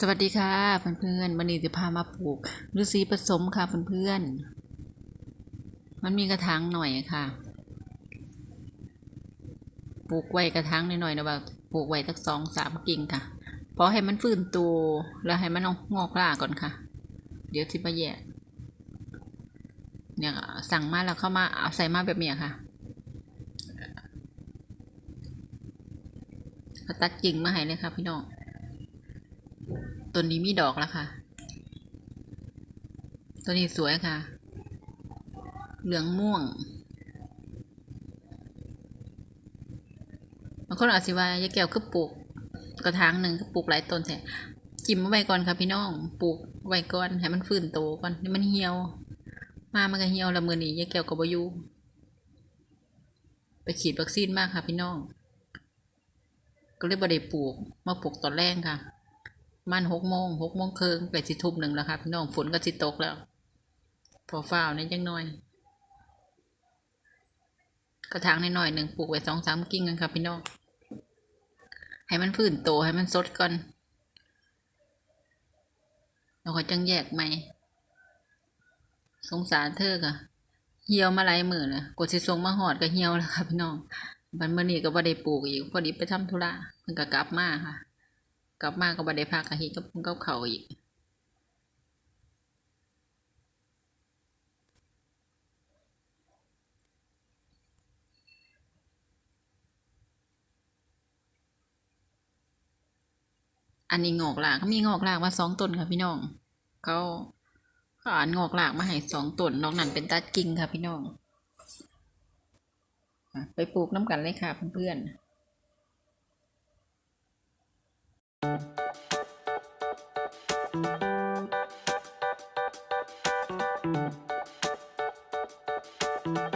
สวัสดีค่ะเพื่อนๆวันนี้จะพามาปลูกฤาษีผสมค่ะเพื่อนๆมันมีกระถางหน่อยค่ะปลูกไว้กระถางหน่อยๆนะว่าปลูกไว้สักสองสามกิ่งค่ะพอให้มันฟื้นตัวแล้วให้มันงอกล่าก่อนค่ะ เดี๋ยวสิมาแยกเนี่ยสั่งมาแล้วเข้ามาเอาใส่มาแบบเนี้ยค่ะตัดกิ่งมาให้เลยค่ะพี่น้อง ต้นนี้มีดอกแล้วค่ะ ต้นนี้สวยค่ะ เหลืองม่วงบางคนอาจจะว่ายาแก้วคือปลูกกระถางหนึ่งคือปลูกหลายต้นแต่จิ้มไว้ก่อนค่ะพี่น้อง ปลูกไว้ก่อนให้มันฟื้นโตก่อนให้มันเหี่ยว มามันก็เหี่ยวล้วมือนี้ยาแก้วก็บอยูไปฉีดวัคซีนมากค่ะพี่น้อง ก็เลยบ่ได้ปลูกมาปลูกตอนแรกค่ะ มันหกโมงหกโมงครึ่งไปสิทุ่มหนึ่งแล้วครับพี่น้องฝนก็สิตกแล้ว พอฝ้าวนี่ยังน้อย กระถางน้อยหนึ่งปลูกไว้สองสามกิ่งกันครับพี่น้องให้มันพื้นโตให้มันสดก่อนเราก็จังแยกใหม่ สงสารเธอค่ะเหี่ยวมาหลายมือเลยกดสิส่งมาหอดก็เหี่ยวแล้วค่ะพี่น้องบันเมื่อนี้ก็บ่ได้ปลูกอีกพอดีไปทำธุระเพิ่งก็กลับมาค่ะ กลับมาก็บ่ได้พักกะเฮ็ดกับกับเขาอีกอันนี้งอกหลากเขามีงอกหลากมาสองต้นค่ะพี่น้อง เขาเขาอ่านงอกหลากมาให้สองต้นนอกนั้นเป็นตัดกิ่งค่ะพี่น้อง ไปปลูกน้ำกันเลยค่ะเพื่อนๆ ป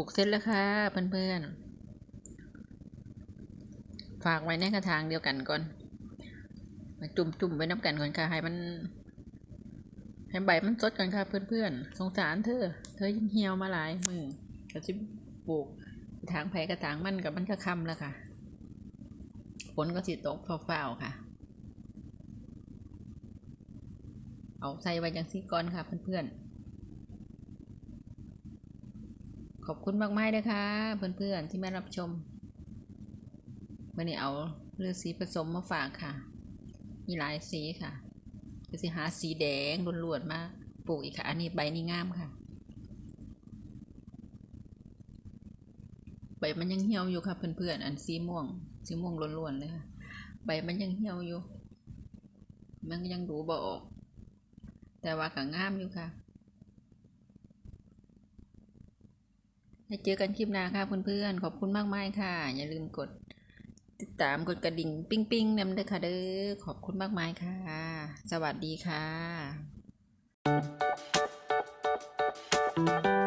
ลูกเสร็จแล้วค่ะเพื่อนๆ ฝากไว้ในกระถางเดียวกันก่อน มาจุ่มๆไว้น้ำกันก่อนค่ะ ให้มัน ให้ใบมันสดก่อนค่ะ เพื่อนๆ สงสารเธอ เธอยังเหี่ยวมาหลายมือก็จะปลูกกระถางไผ่กระถางมันกับมันก็ค่ำแล้วค่ะ ฝนก็สิตกฟ้าวๆค่ะ เอาใส่ไว้ยังซีก่อนค่ะเพื่อนๆ ข อบคุณมากๆเลยค่ะเพื่อนๆ ที่มารับชมวันนี้เอาเลือดสีผสมมาฝากค่ะ มีหลายสีค่ะจะสิหาสีแดงล้วนๆมากปลูกอีกค่ะ อันนี้ใบนี่งามค่ะ ใบมันยังเหี่ยวอยู่ค่ะ เพื่อนๆ อันสีม่วง สีม่วงล้วนๆเลยค่ะ ใบมันยังเหี่ยวอยู่ มันยังดูบ่ออก แต่ว่าก็งามอยู่ค่ะ ได้เจอกันคลิปหน้าค่ะเพื่อนๆ ขอบคุณมากมากค่ะ อย่าลืมกด ติดตามกดกระดิ่งปิ้งๆนำด้วยค่ะเด้อ ขอบคุณมากมายค่ะ สวัสดีค่ะ